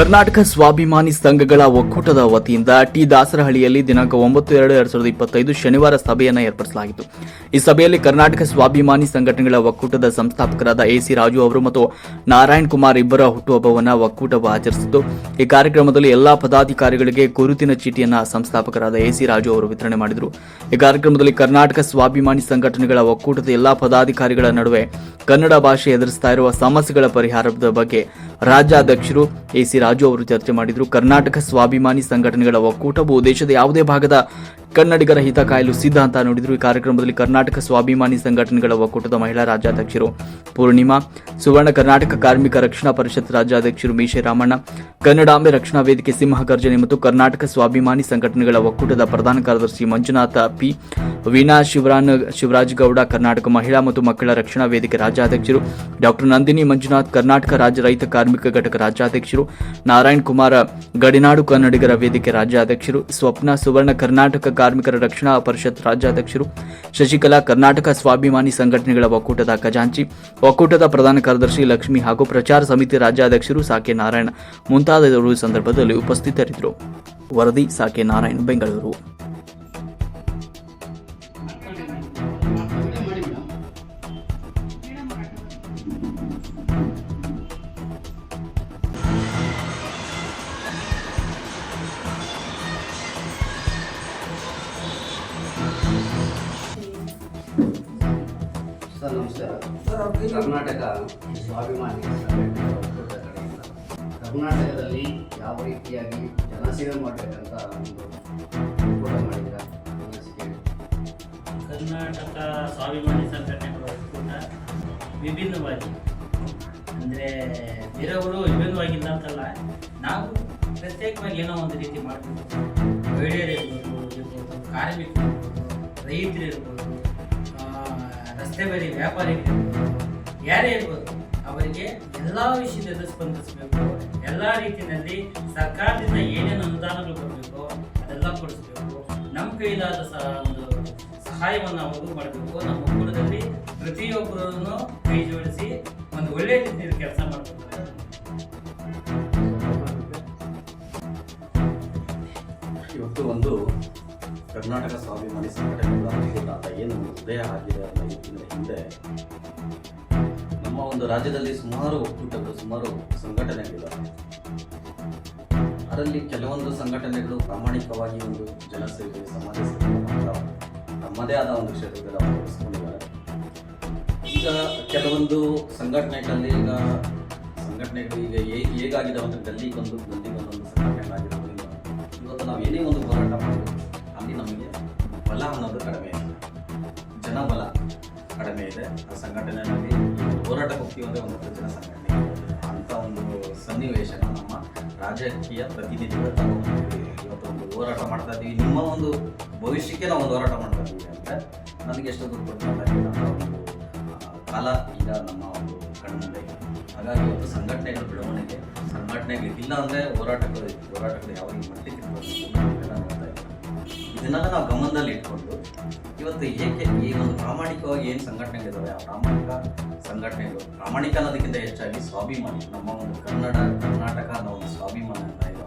ಕರ್ನಾಟಕ ಸ್ವಾಭಿಮಾನಿ ಸಂಘಗಳ ಒಕ್ಕೂಟದ ವತಿಯಿಂದ ಟಿ ದಾಸರಹಳ್ಳಿಯಲ್ಲಿ ದಿನಾಂಕ ಒಂಬತ್ತು ಎರಡು ಎರಡ್ ಸಾವಿರದ ಇಪ್ಪತ್ತೈದು ಶನಿವಾರ ಸಭೆಯನ್ನು ಏರ್ಪಡಿಸಲಾಗಿತ್ತು. ಈ ಸಭೆಯಲ್ಲಿ ಕರ್ನಾಟಕ ಸ್ವಾಭಿಮಾನಿ ಸಂಘಟನೆಗಳ ಒಕ್ಕೂಟದ ಸಂಸ್ಥಾಪಕರಾದ ಎಸಿ ರಾಜು ಅವರು ಮತ್ತು ನಾರಾಯಣ್ ಕುಮಾರ್ ಇಬ್ಬರ ಹುಟ್ಟುಹಬ್ಬವನ್ನು ಒಕ್ಕೂಟವು ಆಚರಿಸಿದ್ದು ಈ ಕಾರ್ಯಕ್ರಮದಲ್ಲಿ ಎಲ್ಲಾ ಪದಾಧಿಕಾರಿಗಳಿಗೆ ಗುರುತಿನ ಚೀಟಿಯನ್ನ ಸಂಸ್ಥಾಪಕರಾದ ಎಸಿ ರಾಜು ಅವರು ವಿತರಣೆ ಮಾಡಿದರು. ಈ ಕಾರ್ಯಕ್ರಮದಲ್ಲಿ ಕರ್ನಾಟಕ ಸ್ವಾಭಿಮಾನಿ ಸಂಘಟನೆಗಳ ಒಕ್ಕೂಟದ ಎಲ್ಲಾ ಪದಾಧಿಕಾರಿಗಳ ನಡುವೆ ಕನ್ನಡ ಭಾಷೆ ಎದುರಿಸ್ತಾ ಇರುವ ಸಮಸ್ಯೆಗಳ ಪರಿಹಾರದ ಬಗ್ಗೆ ರಾಜ್ಯಾಧ್ಯಕ್ಷರು ಎಸಿ ರಾಜು ಅವರು ಚರ್ಚೆ ಮಾಡಿದರು. ಕರ್ನಾಟಕ ಸ್ವಾಭಿಮಾನಿ ಸಂಘಟನೆಗಳ ಒಕ್ಕೂಟವು ದೇಶದ ಯಾವುದೇ ಭಾಗದ ಕನ್ನಡಿಗರ ಹಿತ ಕಾಯಲು ಸಿದ್ಧ ಅಂತ ನೋಡಿದರು. ಈ ಕಾರ್ಯಕ್ರಮದಲ್ಲಿ ಕರ್ನಾಟಕ ಸ್ವಾಭಿಮಾನಿ ಸಂಘಟನೆಗಳ ಒಕ್ಕೂಟದ ಮಹಿಳಾ ರಾಜ್ಯಾಧ್ಯಕ್ಷರು ಪೂರ್ಣಿಮಾ, ಸುವರ್ಣ ಕರ್ನಾಟಕ ಕಾರ್ಮಿಕ ರಕ್ಷಣಾ ಪರಿಷತ್ ರಾಜ್ಯಾಧ್ಯಕ್ಷರು ಮೀಶೆ ರಾಮಣ್ಣ, ಕನ್ನಡಾಂಬೆ ರಕ್ಷಣಾ ವೇದಿಕೆ ಸಿಂಹ ಗರ್ಜನೆ ಮತ್ತು ಕರ್ನಾಟಕ ಸ್ವಾಭಿಮಾನಿ ಸಂಘಟನೆಗಳ ಒಕ್ಕೂಟದ ಪ್ರಧಾನ ಕಾರ್ಯದರ್ಶಿ ಮಂಜುನಾಥ ಪಿ, ವೀಣಾ ಶಿವರಾನ್ ಗೌಡ, ಕರ್ನಾಟಕ ಮಹಿಳಾ ಮತ್ತು ಮಕ್ಕಳ ರಕ್ಷಣಾ ವೇದಿಕೆ ರಾಜ್ಯಾಧ್ಯಕ್ಷರು ಡಾಕ್ಟರ್ ನಂದಿನಿ ಮಂಜುನಾಥ್, ಕರ್ನಾಟಕ ರಾಜ್ಯ ರೈತ ಕಾರ್ಮಿಕ ಘಟಕ ರಾಜ್ಯಾಧ್ಯಕ್ಷರು ನಾರಾಯಣ್ ಕುಮಾರ ಗಡಿನಾಡು ಕನ್ನಡಿಗರ ವೇದಿಕೆ ರಾಜ್ಯಾಧ್ಯಕ್ಷರು, ಸ್ವಪ್ನ ಸುವರ್ಣ ಕರ್ನಾಟಕ ಕಾರ್ಮಿಕರ ರಕ್ಷಣಾ ಪರಿಷತ್ ರಾಜ್ಯಾಧ್ಯಕ್ಷರು, ಶಶಿಕಲಾ ಕರ್ನಾಟಕ ಸ್ವಾಭಿಮಾನಿ ಸಂಘಟನೆಗಳ ಒಕ್ಕೂಟದ ಖಜಾಂಚಿ, ಒಕ್ಕೂಟದ ಪ್ರಧಾನ ಕಾರ್ಯದರ್ಶಿ ಲಕ್ಷ್ಮಿ ಹಾಗೂ ಪ್ರಚಾರ ಸಮಿತಿ ರಾಜ್ಯಾಧ್ಯಕ್ಷರು ಸಾಕೆ ನಾರಾಯಣ ಮುಂತಾದವರು ಸಂದರ್ಭದಲ್ಲಿ ಉಪಸ್ಥಿತರಿದ್ದರು. ವರದಿ ಸಾಕೆ ನಾರಾಯಣ್ ಬೆಂಗಳೂರು. ಸರ್ ನಮಸ್ಕಾರ ಕರ್ನಾಟಕ ಸ್ವಾಭಿಮಾನಿ ಕರ್ನಾಟಕದಲ್ಲಿ ಯಾವ ರೀತಿಯಾಗಿ ಜನಸೇವೆ ಮಾಡಬೇಕಂತ ಒಂದು. ಕರ್ನಾಟಕ ಸ್ವಾಭಿಮಾನಿ ಸಂಘಟನೆ ಒಕ್ಕೂಟ ವಿಭಿನ್ನವಾಗಿ ಅಂದರೆ ಬೇರೆಯವರು ವಿಭಿನ್ನವಾಗಿಲ್ಲ ಅಂತಲ್ಲ ನಾವು ಪ್ರತ್ಯೇಕವಾಗಿ ಏನೋ ಒಂದು ರೀತಿ ಮಾಡ್ತೀವಿ ಮಹಿಳೆಯರು ಇರ್ಬೋದು ಇರ್ಬೋದು ಕಾರ್ಮಿಕರು ಇರ್ಬೋದು ರೈತರು ಇರ್ಬೋದು ರಸ್ತೆ ಬದಿ ವ್ಯಾಪಾರಿಗಳು. ಯಾರೇ ಇರ್ಬೋದು, ಅವರಿಗೆ ಎಲ್ಲ ವಿಷಯದಲ್ಲೂ ಸ್ಪಂದಿಸಬೇಕು. ಎಲ್ಲ ರೀತಿಯಲ್ಲಿ ಸರ್ಕಾರದಿಂದ ಏನೇನು ಅನುದಾನಗಳು ಕೊಡಬೇಕು ಅದೆಲ್ಲ ಕೊಡಿಸ್ಬೇಕು. ನಮ್ಮ ಕೈಲಾದ ಸಹ ಒಂದು ಸಹಾಯವನ್ನು ಅವರು ಮಾಡಬೇಕು. ನಮ್ಮ ಒಕ್ಕೂಟದಲ್ಲಿ ಪ್ರತಿಯೊಬ್ಬರನ್ನು ಕೈ ಜೋಡಿಸಿ ಒಂದು ಒಳ್ಳೆಯ ರೀತಿಯಲ್ಲಿ ಕೆಲಸ ಮಾಡಬೇಕು ಇವತ್ತು ಒಂದು ಕರ್ನಾಟಕ ಸ್ವಾಭಿಮಾನಿ ಸಂಘಟನೆಗಳ ಏನು ಒಂದು ಉದಯ ಆಗಿದೆ ಅನ್ನೋ ಇದಕ್ಕಿಂತ ಹಿಂದೆ ನಮ್ಮ ಒಂದು ರಾಜ್ಯದಲ್ಲಿ ಸುಮಾರು ಒಕ್ಕೂಟಗಳು, ಸುಮಾರು ಸಂಘಟನೆಗಳಿವೆ. ಅದರಲ್ಲಿ ಕೆಲವೊಂದು ಸಂಘಟನೆಗಳು ಪ್ರಾಮಾಣಿಕವಾಗಿ ಒಂದು ಜನಸೇವೆ ಸಮಾಜ ಸೇವೆ ತಮ್ಮದೇ ಆದ ಒಂದು ಕ್ಷೇತ್ರದಲ್ಲಿ ಅವರು ತೊಡಗಿಸ್ಕೊಂಡಿದ್ದಾರೆ ಈಗ ಕೆಲವೊಂದು ಸಂಘಟನೆಗಳಲ್ಲಿ ಈಗ ಸಂಘಟನೆಗಳು ಈಗ ಹೇಗೆ ಹೇಗಾಗಿದೆ ಅಂದರೆ ಗಲ್ಲಿಗೊಂದು ಗಲ್ಲಿಗೊಂದೊಂದು ಸಂಘಟನೆ ಆಗಿರೋದ್ರಿಂದ ಇವತ್ತು ನಾವು ಏನೇ ಒಂದು ಆ ಸಂಘಟನೆಯಲ್ಲಿ ಹೋರಾಟ ಹೋಗ್ತೀವಿ ಒಂದು ಜನ ಸಂಘಟನೆ. ಅಂತ ಒಂದು ಸನ್ನಿವೇಶನ ನಮ್ಮ ರಾಜಕೀಯ ಪ್ರತಿನಿಧಿಗಳು ತಗೊಂಡು ಇವತ್ತು ಒಂದು ಹೋರಾಟ ಮಾಡ್ತಾ ಇದ್ದೀವಿ. ನಿಮ್ಮ ಒಂದು ಭವಿಷ್ಯಕ್ಕೆ ನಾವು ಒಂದು ಹೋರಾಟ ಮಾಡ್ತಾ ಇದ್ದೀವಿ ಅಂದರೆ ನನಗೆ ಎಷ್ಟು ದುಡ್ಡು ಒಂದು ಕಾಲ ಈಗ ನಮ್ಮ ಒಂದು ಕಣ್ಣಿಂದ ಹಾಗಾಗಿ ಇವತ್ತು ಸಂಘಟನೆಗಳ ಬೆಳವಣಿಗೆ, ಸಂಘಟನೆಗಳು ಇಲ್ಲ ಅಂದರೆ ಹೋರಾಟಗಳು ಹೋರಾಟಗಳು ಯಾವ ಮಟ್ಟಿಗೆ ಇದನ್ನೆಲ್ಲ ನಾವು ಗಮನದಲ್ಲಿ ಇಟ್ಕೊಂಡು ಇವತ್ತು ಏಕೆ ಈ ಒಂದು ಪ್ರಾಮಾಣಿಕವಾಗಿ ಏನು ಸಂಘಟನೆಗಳಿದ್ದಾವೆ ಆ ಪ್ರಾಮಾಣಿಕ ಸಂಘಟನೆಗಳು ಪ್ರಾಮಾಣಿಕ ಅನ್ನೋದಕ್ಕಿಂತ ಹೆಚ್ಚಾಗಿ ಸ್ವಾಭಿಮಾನಿ, ನಮ್ಮ ಒಂದು ಕನ್ನಡ, ಕರ್ನಾಟಕ ಅನ್ನೋ ಒಂದು ಸ್ವಾಭಿಮಾನ ಅಂತ ಇರೋ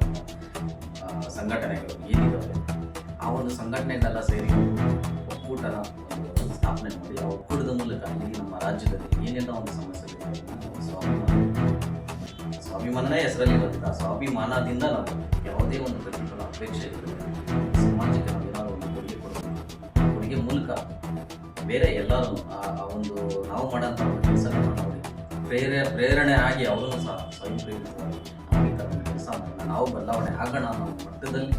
ಸಂಘಟನೆಗಳು ಏನಿದ್ದಾವೆ ಆ ಒಂದು ಸಂಘಟನೆಗಳೆಲ್ಲ ಸೇರಿ ಒಕ್ಕೂಟನ ಸ್ಥಾಪನೆ ಮಾಡಿ, ಆ ಒಕ್ಕೂಟದ ಮೂಲಕ ಇಲ್ಲಿ ನಮ್ಮ ರಾಜ್ಯದಲ್ಲಿ ಏನೆಲ್ಲ ಒಂದು ಸಮಸ್ಯೆ ಸ್ವಾಭಿಮಾನ, ಸ್ವಾಭಿಮಾನನೇ ಹೆಸರಲ್ಲಿ ಇರೋದಿಲ್ಲ ಆ ಸ್ವಾಭಿಮಾನದಿಂದ ನಾವು ಯಾವುದೇ ಒಂದು ಪ್ರತಿಫಲ, ಅಪೇಕ್ಷೆ ಇರಲಿಲ್ಲ ಮೂಲಕ ಬೇರೆ ಎಲ್ಲರೂ ಆ ಒಂದು ನಾವು ಮಾಡೋಂಥ ನೋಡಿ ಪ್ರೇರೆ, ಪ್ರೇರಣೆ ಆಗಿ ಅವರನ್ನು ಸಹ ಸ್ವಯಂ ಪ್ರೇರಿತವಾಗಿ ಕೆಲಸ ಮಾಡೋಣ. ನಾವು ಬದಲಾವಣೆ ಆಗೋಣ ಅನ್ನೋ ಮಟ್ಟದಲ್ಲಿ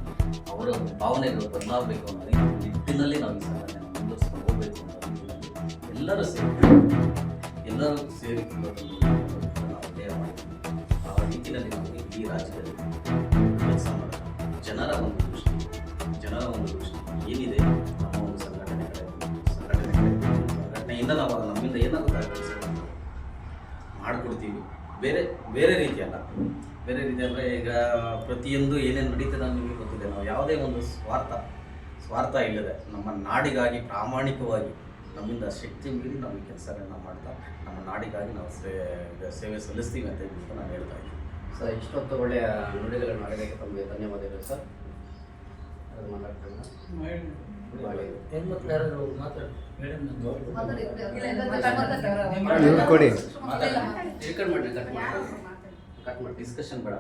ಅವರ ಭಾವನೆಗಳು ಬದಲಾಗಬೇಕು ಅನ್ನೋ ಈ ನಿಟ್ಟಿನಲ್ಲಿ ನಾವು ಈ ಸಂಘಟನೆ ಮುಂದುವರಿಸ್ಕೊಂಡು ಹೋಗಬೇಕು ಅನ್ನೋ ನಿಟ್ಟಿನಲ್ಲಿ ಎಲ್ಲರೂ ಸೇರಿ ಎಲ್ಲರೂ ಸೇರಿ ಆ ನಿಟ್ಟಿನಲ್ಲಿ ನಾವು ಈ ರಾಜ್ಯದಲ್ಲಿ ಕೆಲಸ ಮಾಡೋಣ. ಜನರ ಒಂದು ದೃಷ್ಟಿ, ಜನರ ಒಂದು ದೃಷ್ಟಿ ಏನಿದೆ? ನಾವು ನಮ್ಮಿಂದ ಏನಾದರೂ ಮಾಡಿಕೊಡ್ತೀವಿ. ಬೇರೆ ಬೇರೆ ರೀತಿ ಅಲ್ಲ. ಬೇರೆ ರೀತಿ ಅಂದರೆ ಈಗ ಪ್ರತಿಯೊಂದು ಏನೇನು ನಡೀತದೆ ನಿಮಗೆ ಗೊತ್ತಿದೆ. ನಾವು ಯಾವುದೇ ಒಂದು ಸ್ವಾರ್ಥ ಸ್ವಾರ್ಥ ಇಲ್ಲದೆ ನಮ್ಮ ನಾಡಿಗಾಗಿ ಪ್ರಾಮಾಣಿಕವಾಗಿ ನಮ್ಮಿಂದ ಶಕ್ತಿ ಮೀರಿ ನಾವು ಈ ಕೆಲಸಗಳನ್ನ ಮಾಡ್ತಾ ನಮ್ಮ ನಾಡಿಗಾಗಿ ನಾವು ಸೇವೆ ಸೇವೆ ಸಲ್ಲಿಸ್ತೀವಿ ಅಂತ ಹೇಳ್ಬಿಟ್ಟು ನಾನು ಹೇಳ್ತಾ ಇದ್ದೀನಿ. ಸರ್ ಇಷ್ಟೊತ್ತು ಒಳ್ಳೆಯ ನುಡಿಗಳನ್ನು ಆಡೋದಕ್ಕೆ ತಮಗೆ ಧನ್ಯವಾದಗಳು ಸರ್. ಅದು ಮಾತಾಡ್ತೀವಿ ಹೆಣ್ಮಕ್ಳು ಯಾರಾದ್ರು ಮಾತಾಡಿ. ಮೇಡಮ್ ಕೊಡಿ ಕಟ್ ಮಾಡಿ ಕಟ್ ಮಾಡಿ ಕಟ್ ಮಾಡಿ. ಡಿಸ್ಕಷನ್ ಬೇಡ.